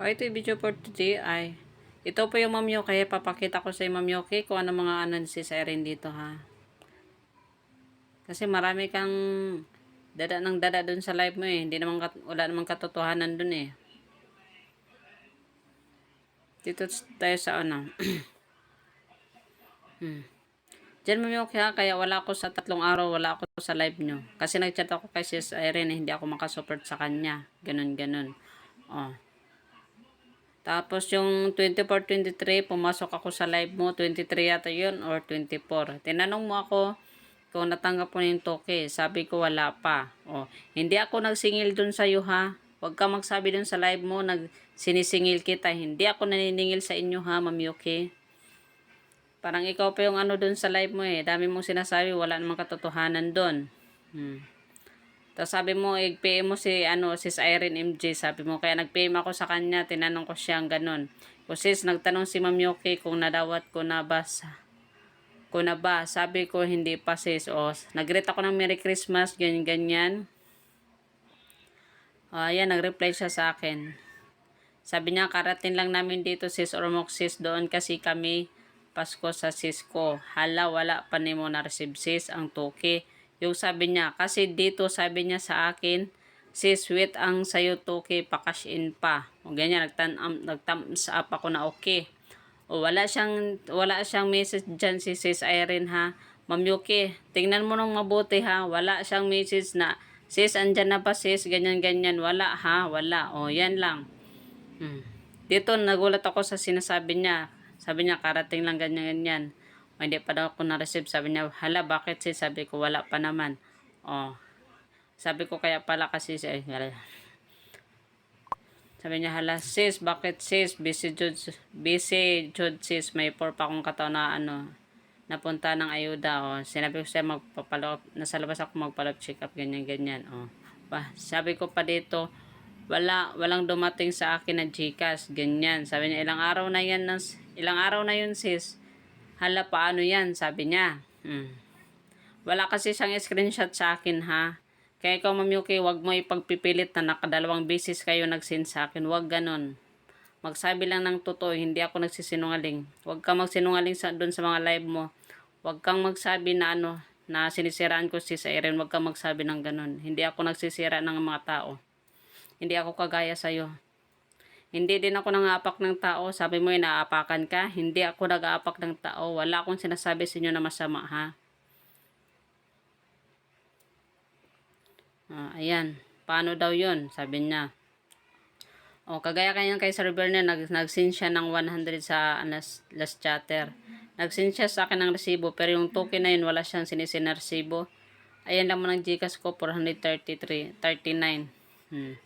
O, ito yung video for today ay ito po yung Ma'am Yoke. Papakita ko sa Ma'am Yoke kung ano mga si Siren dito ha. Kasi marami kang dada ng dada dun sa live mo eh. Hindi naman wala namang katotohanan dun eh. Dito tayo sa ano. hmm. Diyan Ma'am ha. Kaya wala ako sa tatlong araw. Wala ako sa live nyo. Kasi nagchat ako kay Sis Irene. Eh, hindi ako makasupport sa kanya. Ganun, ganun. Oh. Tapos yung 24-23, pumasok ako sa live mo, 23 yata yun, or 24. Tinanong mo ako kung natanggap mo na yung toke. Sabi ko wala pa. O, hindi ako nagsingil dun sa'yo ha. Huwag ka magsabi dun sa live mo, nag sinisingil kita. Hindi ako naniningil sa inyo ha, Ma'am Yuki. Parang ikaw pa yung ano dun sa live mo eh. Dami mong sinasabi, wala namang katotohanan dun. Hmm. Tapos sabi mo, i-PM mo si, ano, sis Irene MJ. Sabi mo, kaya nag-PM ako sa kanya, tinanong ko siya ang ganun. O sis, nagtanong si Ma'am Yoki kung nadawat ko na ba sa, ko na ba. Sabi ko, hindi pa sis. O, nag-greet ako ng Merry Christmas, ganyan, ganyan. O, ayan, nag-reply siya sa akin. Sabi niya, karating lang namin dito sis Ormoc sis, doon kasi kami Pasko sa sis ko. Hala, wala pa ni mo na-receive sis ang toke. Yung sabi niya, kasi dito sabi niya sa akin, si sweet ang sayo toke, pakash in pa. O ganyan, nagtan um, nag-thumbs up ako na okay. O wala siyang, wala siyang message dyan si sis Irene ha. Ma'am Yuki, tingnan mo nung mabuti ha. Wala siyang message na, sis, andyan na ba sis, ganyan, ganyan. Wala ha, wala. O yan lang. Hmm. Dito, nagulat ako sa sinasabi niya. Sabi niya, karating lang ganyan, ganyan. Hindi pa daw ako na-receive. Sabi niya, hala, bakit sis? Sabi ko, wala pa naman. O, sabi ko, kaya pala kasi, hala. Sabi niya, hala, sis, bakit sis? Busy jud, busy jud sis. May por pa akong kataon na, ano, napunta ng ayuda. O, sinabi ko siya, magpapalop, nasa labas ako magpalop check up, ganyan, ganyan. O, pa, sabi ko pa dito, wala, walang dumating sa akin na Gcash, ganyan. Sabi niya, ilang araw na yan, nas, ilang araw na yun sis. Hala, paano yan? Sabi niya. Hmm. Wala kasi siyang screenshot sa akin ha. Kaya ikaw, Ma'am Yuki, wag mo ipagpipilit na nakadalawang beses kayo nag-send sa akin. Wag ganon. Magsabi lang ng totoo, hindi ako nagsisinungaling. Wag kang magsinungaling sa, dun sa mga live mo. Wag kang magsabi na ano, na sinisiraan ko si Siren. Wag kang magsabi ng ganon. Hindi ako nagsisira ng mga tao. Hindi ako kagaya sa'yo. Hindi din ako nangapak ng tao. Sabi mo, inaapakan ka. Hindi ako nag-aapak ng tao. Wala akong sinasabi sa inyo na masama, ha? Ah, ayan. Paano daw yun? Sabi niya. O, kagaya kanyan kay Sir Bernard, nag, nag-send siya ng 100 sa last, last chatter. Nag-send siya sa akin ng resibo, pero yung token na yun, wala siyang sinisin na resibo. Ayan lang mo ng Gcash ko, 433, 39. Hmm.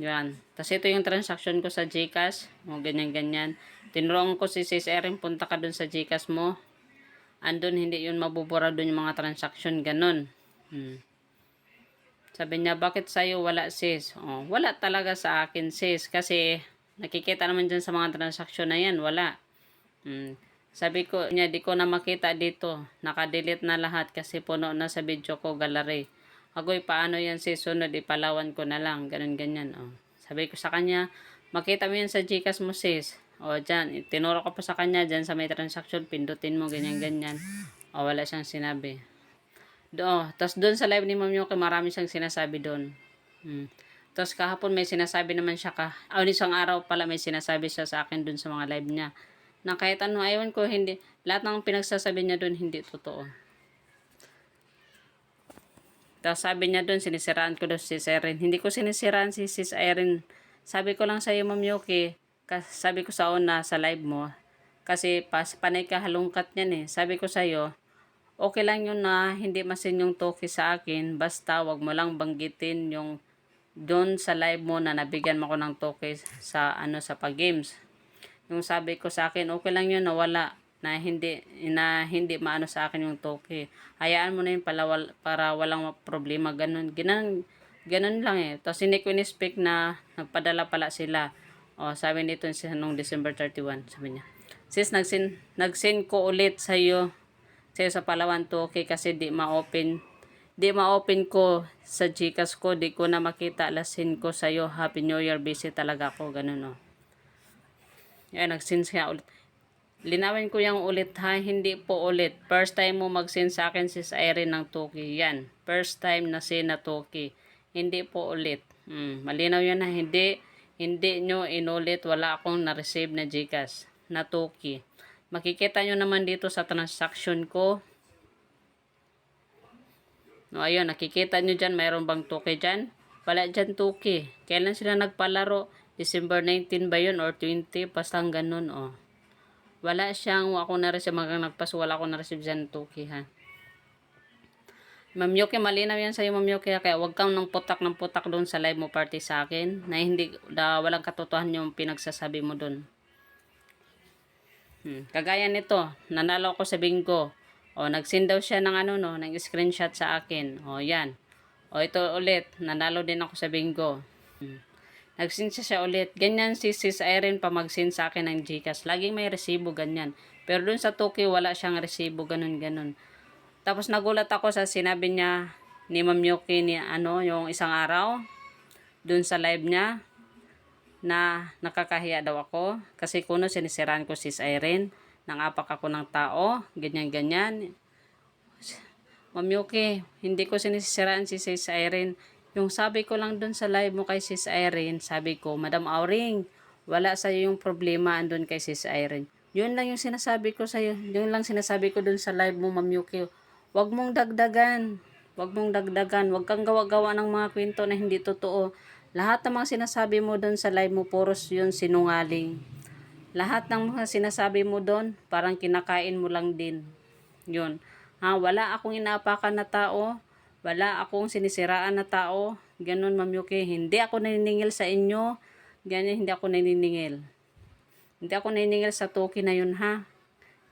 Yan. Tapos ito yung transaction ko sa Gcash. O, ganyan-ganyan. Tinuruan ko si Sis Erin, punta ka dun sa Gcash mo. Andun, hindi yun mabubura dun yung mga transaction. Ganon. Hmm. Sabi niya, bakit sa'yo wala sis? Oh, wala talaga sa akin sis. Kasi nakikita naman dyan sa mga transaction na yan. Wala. Hmm. Sabi ko niya, di ko na makita dito. Nakadelete na lahat kasi puno na sa video ko gallery. Agoy, paano yan sis? Sunod, ipalawan ko na lang. Ganun, ganyan. Oh. Sabi ko sa kanya, makita mo yan sa Gcash mo sis. O, dyan. Tinuro ko pa sa kanya dyan sa may transaction. Pindutin mo, ganyan, ganyan. O, wala siyang sinabi. Do, tapos doon sa live ni Ma'am Yoke, marami siyang sinasabi doon. Hmm. Tapos kahapon may sinasabi naman siya ka. O, isang araw pala may sinasabi siya sa akin doon sa mga live niya. Na kahit ano, ayawan ko, hindi, lahat ng pinagsasabi niya doon, hindi totoo. Tapos sabi niya doon, sinisiraan ko doon si Erin. Hindi ko sinisiraan si Sis Erin. Sabi ko lang sa iyo, Ma'am Yoki, sabi ko sa una, sa live mo, kasi pas, panay ka halungkat niyan eh. Sabi ko sa iyo, okay lang yun na hindi masin yung toki sa akin, basta wag mo lang banggitin yung doon sa live mo na nabigyan mo ko ng toke sa ano sa pag-games. Yung sabi ko sa akin, okay lang yun na wala na hindi na hindi maano sa akin yung toke. Hayaan mo na yun pala, wal, para walang problema ganun. Ganun ganun lang eh. Tapos hindi ko in-speak na nagpadala pala sila. O sabi nito nung December 31, sabi niya. Sis, nagsin, nagsin ko ulit sa iyo sa'yo sa Palawan to okay kasi di ma-open di ma-open ko sa Gcash ko, di ko na makita lasin ko sa'yo. Happy New Year, busy talaga ako, ganun o. Yan, nag-send siya ulit. Linawin ko yung ulit ha, hindi po ulit. First time mo mag-send sa akin sis Irene ng Toki. Yan, first time na send na Toki. Hindi po ulit. Hmm, malinaw yan ha, hindi, hindi nyo inulit, wala akong na-receive na Gcash na Toki. Makikita nyo naman dito sa transaction ko. No, ayun, nakikita nyo dyan, mayroon bang Toki dyan? Wala dyan Toki. Kailan sila nagpalaro? December 19 ba yun or 20? Basta ganun, oh. Wala siyang, ako na receive, hanggang nagpas, wala ako na receive dyan Toki, ha. Ma'am Yoki, malinaw yan sa'yo, Ma'am Yoki, ha? kaya wag kang ng putak ng putak doon sa live mo party sa akin, na hindi, na walang katotohanan yung pinagsasabi mo doon. Hmm. Kagaya nito, nanalo ako sa bingo. O, nag-send daw siya ng ano, no, ng screenshot sa akin. O, yan. O, ito ulit, nanalo din ako sa bingo. Hmm. Nag-send siya, ulit. Ganyan si Sis Irene pa mag-send sa akin ng Gcash. Laging may resibo, ganyan. Pero dun sa Toki, wala siyang resibo, ganun, ganun. Tapos nagulat ako sa sinabi niya ni Ma'am Yuki ni ano, yung isang araw, dun sa live niya, na nakakahiya daw ako kasi kuno sinisiraan ko sis Irene nangapak ako ng tao ganyan ganyan Ma'am Yuki hindi ko sinisiraan si sis Irene yung sabi ko lang dun sa live mo kay sis Irene sabi ko Madam Auring wala sa yung problema andun kay sis Irene yun lang yung sinasabi ko sa yun lang sinasabi ko dun sa live mo Ma'am Yuki wag mong dagdagan wag mong dagdagan wag kang gawa-gawa ng mga kwento na hindi totoo lahat ng mga sinasabi mo doon sa live mo, puros yun sinungaling. Lahat ng mga sinasabi mo doon, parang kinakain mo lang din. Yun. Ha, wala akong inaapakan na tao, wala akong sinisiraan na tao. Ganun, Ma'am Yuki. Hindi ako naniningil sa inyo. Ganyan, hindi ako naniningil. Hindi ako naniningil sa toki na yun, ha?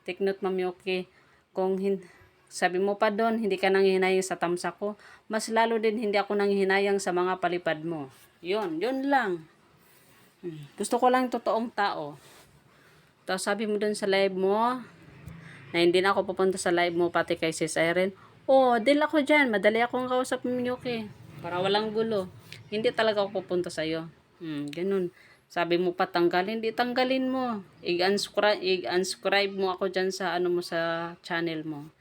Take note, Ma'am Yuki. Kung hin- sabi mo pa doon, hindi ka nanghihinayang sa tamsa ko, mas lalo din hindi ako nanghihinayang sa mga palipad mo. Yun, yun lang. Hmm. Gusto ko lang totoong tao. Tapos sabi mo dun sa live mo, na hindi na ako pupunta sa live mo pati kay Sis Irene. Oh, deal ako dyan. Madali akong kausap mo Yuki. Para walang gulo. Hindi talaga ako pupunta sa'yo. Hmm, ganun. Sabi mo pa tanggalin, hindi tanggalin mo. I-unsubscribe, i-unsubscribe mo ako dyan sa ano mo sa channel mo.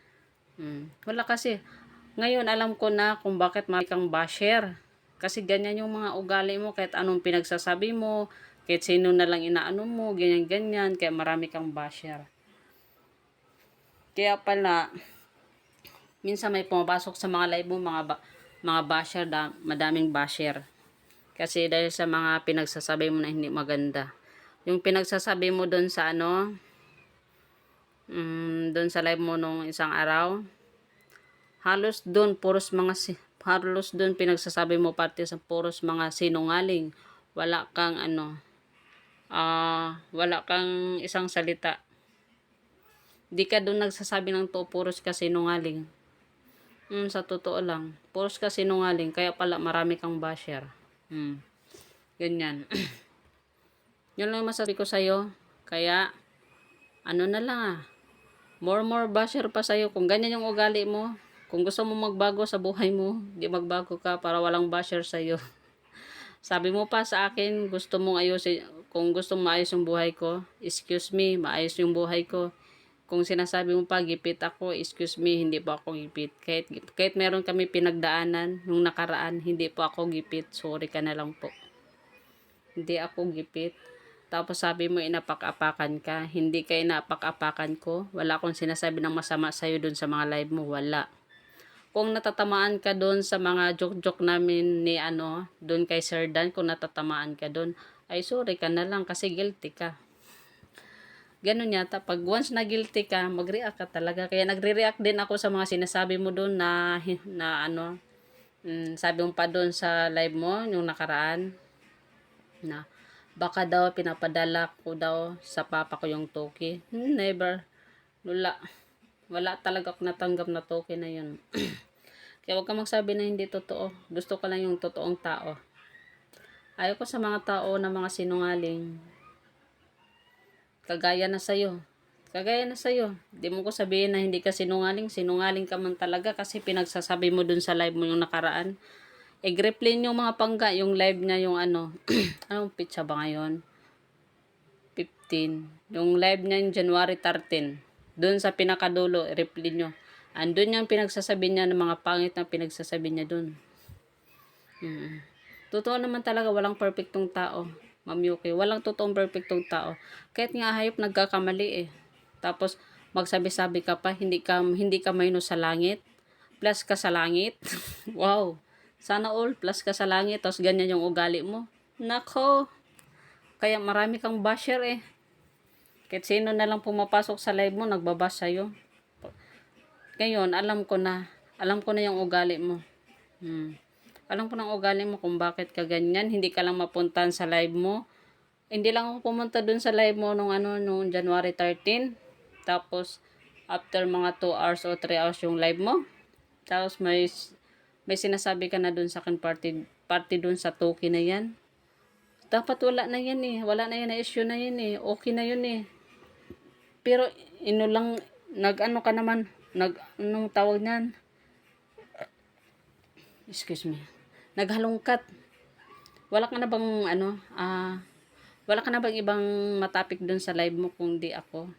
Hmm. Wala kasi. Ngayon alam ko na kung bakit marami kang basher. Kasi ganyan yung mga ugali mo, kahit anong pinagsasabi mo, kahit sino na lang inaano mo, ganyan-ganyan, kaya marami kang basher. Kaya pala, minsan may pumapasok sa mga live mo, mga, ba- mga basher, da, madaming basher. Kasi dahil sa mga pinagsasabi mo na hindi maganda. Yung pinagsasabi mo doon sa ano, mm, doon sa live mo nung isang araw, halos doon, puros mga halos doon pinagsasabi mo parte sa puros mga sinungaling. Wala kang ano, ah, wala kang isang salita. Di ka doon nagsasabi ng to, puros ka sinungaling. Hmm, sa totoo lang, puros ka sinungaling, kaya pala marami kang basher. Hmm. Ganyan. Yun lang yung masasabi ko sa'yo. Kaya, ano na lang ah, more more basher pa sa'yo. Kung ganyan yung ugali mo, kung gusto mo magbago sa buhay mo, di magbago ka para walang basher sa'yo. Sabi mo pa sa akin, gusto mong ayusin, kung gusto maayos yung buhay ko, excuse me, maayos yung buhay ko. Kung sinasabi mo pa, gipit ako, excuse me, hindi po ako gipit. Kahit, kahit meron kami pinagdaanan nung nakaraan, hindi po ako gipit. Sorry ka na lang po. Hindi ako gipit. Tapos sabi mo, inapak-apakan ka. Hindi ka inapak-apakan ko. Wala akong sinasabi ng masama sa'yo dun sa mga live mo. Wala kung natatamaan ka doon sa mga joke-joke namin ni ano, doon kay Sir Dan, kung natatamaan ka doon, ay sorry ka na lang kasi guilty ka. Ganun yata, pag once na guilty ka, mag-react ka talaga. Kaya nagre-react din ako sa mga sinasabi mo doon na, na ano, mm, sabi mo pa doon sa live mo, yung nakaraan, na baka daw pinapadala ko daw sa papa ko yung toki. Hmm, never. Wala. Wala talaga ako natanggap na toki na yun. Kaya huwag ka magsabi na hindi totoo. Gusto ko lang yung totoong tao. Ayaw ko sa mga tao na mga sinungaling. Kagaya na sa'yo. Kagaya na sa'yo, di mo ko sabihin na hindi ka sinungaling, sinungaling ka man talaga kasi pinagsasabi mo dun sa live mo yung nakaraan. I-replay yung mga pangga, yung live niya, yung ano, anong pizza ba ngayon? 15. Yung live niya yung January 13. Doon sa pinakadulo, i-replay nyo. Andun yung pinagsasabi niya ng mga pangit na pinagsasabi niya doon. Mm. Totoo naman talaga, walang perfectong tao. Ma'am Yuki, walang totoong perfectong tao. Kahit nga hayop nagkakamali eh. Tapos magsabi-sabi ka pa, hindi ka hindi ka mayno sa langit. Plus ka sa langit. wow. Sana all plus ka sa langit tapos ganyan yung ugali mo. Nako. Kaya marami kang basher eh. Kahit sino na lang pumapasok sa live mo, nagbabash sa'yo. Ngayon, alam ko na. Alam ko na yung ugali mo. Hmm. Alam ko ng ugali mo kung bakit ka ganyan. Hindi ka lang mapuntahan sa live mo. Hindi lang ako pumunta dun sa live mo nung ano, nung January 13. Tapos, after mga 2 hours o 3 hours yung live mo. Tapos, may, may sinasabi ka na dun sa akin party, party dun sa Toki na yan. Dapat wala na yan eh. Wala na yan na issue na yan eh. Okay na yun eh. Pero, ino lang, nag-ano ka naman, nag, anong tawag niyan? Excuse me. Naghalongkat. Wala ka na bang, ano, ah, wala ka na bang ibang matapik dun sa live mo kung di ako?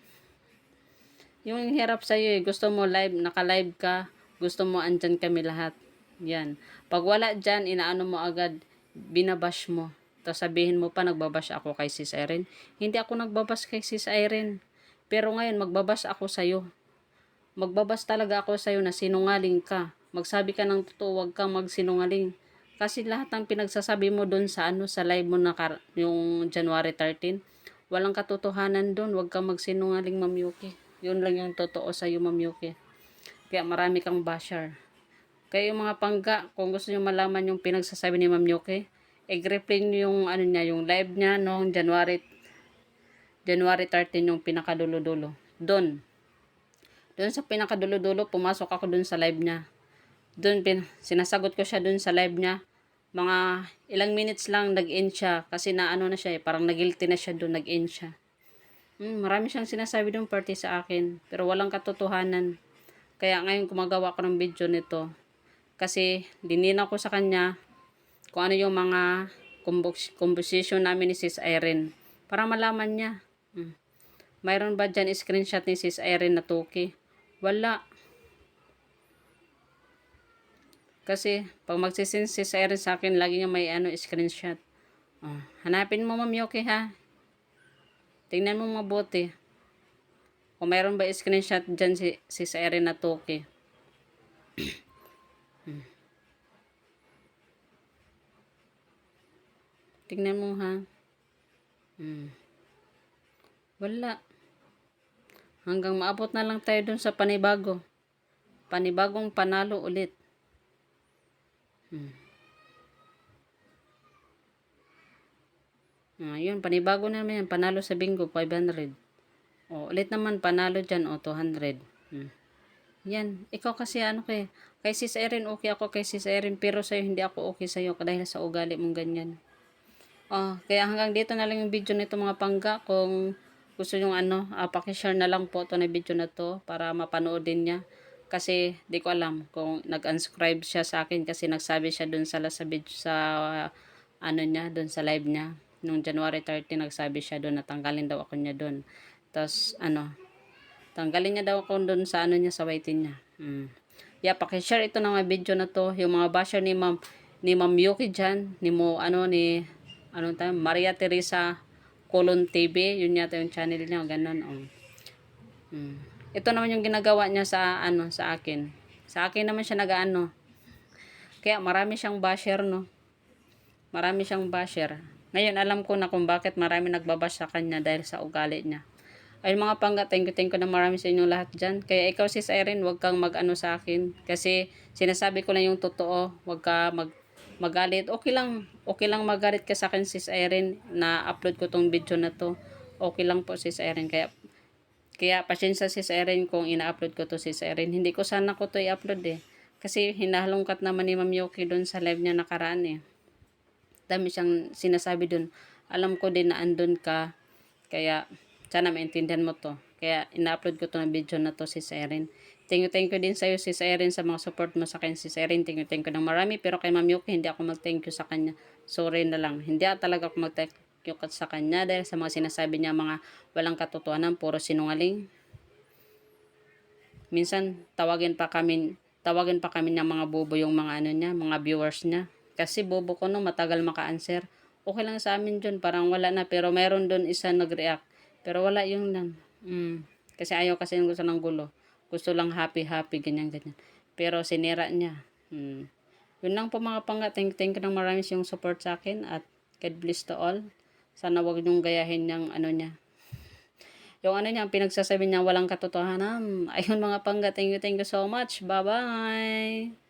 Yung hirap sa'yo eh, gusto mo live, naka-live ka, gusto mo andyan kami lahat. Yan. Pag wala dyan, inaano mo agad, binabash mo. Tapos sabihin mo pa, nagbabash ako kay Sis Irene. Hindi ako nagbabash kay Sis Irene. Pero ngayon, magbabash ako sa'yo. Magbabas talaga ako sa'yo na sinungaling ka. Magsabi ka ng totoo, huwag kang magsinungaling. Kasi lahat ng pinagsasabi mo doon sa ano sa live mo na yung January 13, walang katotohanan doon. Huwag kang magsinungaling, Ma'am Yuki. Yun lang yung totoo sa iyo, Ma'am Yuki. Kaya marami kang basher. Kaya yung mga pangga, kung gusto niyo malaman yung pinagsasabi ni Ma'am Yuki, i-replay niyo yung ano niya, yung live niya noong January January 13 yung pinakadulo-dulo. Doon. Doon sa pinakadulo-dulo, pumasok ako doon sa live niya. Doon, pin, sinasagot ko siya doon sa live niya. Mga ilang minutes lang nag-end siya kasi na ano na siya eh, parang nagilty na siya doon, nag-end siya. Hmm, marami siyang sinasabi doon party sa akin, pero walang katotohanan. Kaya ngayon gumagawa ko ng video nito. Kasi dinina ko sa kanya kung ano yung mga composition namin ni Sis Irene. Para malaman niya. Hmm. Mayroon ba dyan screenshot ni Sis Irene na Toki? Wala. Kasi, pag magsisend si Irene sa akin, lagi niya may ano, screenshot. Oh, hanapin mo, Ma'am Yoki, ha? Tingnan mo mabuti. Kung mayroon ba screenshot dyan si, si Irene na Toki. Hmm. Tingnan mo, ha? Hmm. Wala. Hanggang maabot na lang tayo dun sa panibago. Panibagong panalo ulit. Hmm. Ah, yun, panibago na naman yan. Panalo sa bingo, 500. O, ulit naman, panalo dyan, o, 200. Hmm. Yan. Ikaw kasi, ano kay, kay Sis Erin, okay ako kay Sis Erin, pero sa'yo, hindi ako okay sa'yo dahil sa ugali mong ganyan. Oh, kaya hanggang dito na lang yung video nito mga pangga. Kung gusto nyo ano, uh, pakishare na lang po to na video na to para mapanood din niya. Kasi di ko alam kung nag-unscribe siya sa akin kasi nagsabi siya dun sa, sa video sa uh, ano niya, dun sa live niya. Nung January 30 nagsabi siya dun na tanggalin daw ako niya dun. Tapos ano, tanggalin niya daw ako dun sa ano niya sa waiting niya. Hmm. Yeah, pakishare ito ng mga video na to. Yung mga basher ni Ma'am ni Ma'am Yuki dyan, ni mo ano ni ano tayo, Maria Teresa Colon TV, yun yata yung channel niya, ganun, oh. Hmm. Ito naman yung ginagawa niya sa, ano, sa akin. Sa akin naman siya nag-ano. Kaya marami siyang basher, no? Marami siyang basher. Ngayon, alam ko na kung bakit marami nagbabash sa kanya dahil sa ugali niya. Ay mga pangga, thank you, thank you na marami sa inyong lahat dyan. Kaya ikaw sis Irene, huwag kang mag-ano sa akin. Kasi sinasabi ko lang yung totoo, huwag ka mag magalit. Okay lang, okay lang magalit ka sa akin sis Irene na upload ko tong video na to. Okay lang po sis Irene. Kaya, kaya pasensya sis Irene kung ina-upload ko to sis Irene. Hindi ko sana ko to i-upload eh. Kasi hinahalongkat naman ni Ma'am Yoki doon sa live niya nakaraan eh. Dami siyang sinasabi doon. Alam ko din na andun ka. Kaya sana maintindihan mo to. Kaya ina-upload ko to na video na to si Erin. Thank you, thank you din sa'yo si Erin sa mga support mo sa akin si Erin. Thank you, thank you ng marami. Pero kay Ma'am Yuki, hindi ako mag-thank you sa kanya. Sorry na lang. Hindi talaga ako mag-thank you sa kanya dahil sa mga sinasabi niya mga walang katotohanan, puro sinungaling. Minsan, tawagin pa kami, tawagin pa kami ng mga bobo yung mga ano niya, mga viewers niya. Kasi bobo ko no, matagal maka-answer. Okay lang sa amin dun, parang wala na. Pero meron dun isa nag-react. Pero wala yung lang. Mm. Kasi ayaw kasi yung gusto ng gulo. Gusto lang happy-happy, ganyan-ganyan. Pero sinira niya. Mm. Yun lang po mga pangga. Thank, thank you ng marami yung support sa akin. At God bless to all. Sana wag niyong gayahin yung ano niya. Yung ano niya, pinagsasabi niya walang katotohanan. Ayun mga pangga. Thank you, thank you so much. Bye-bye.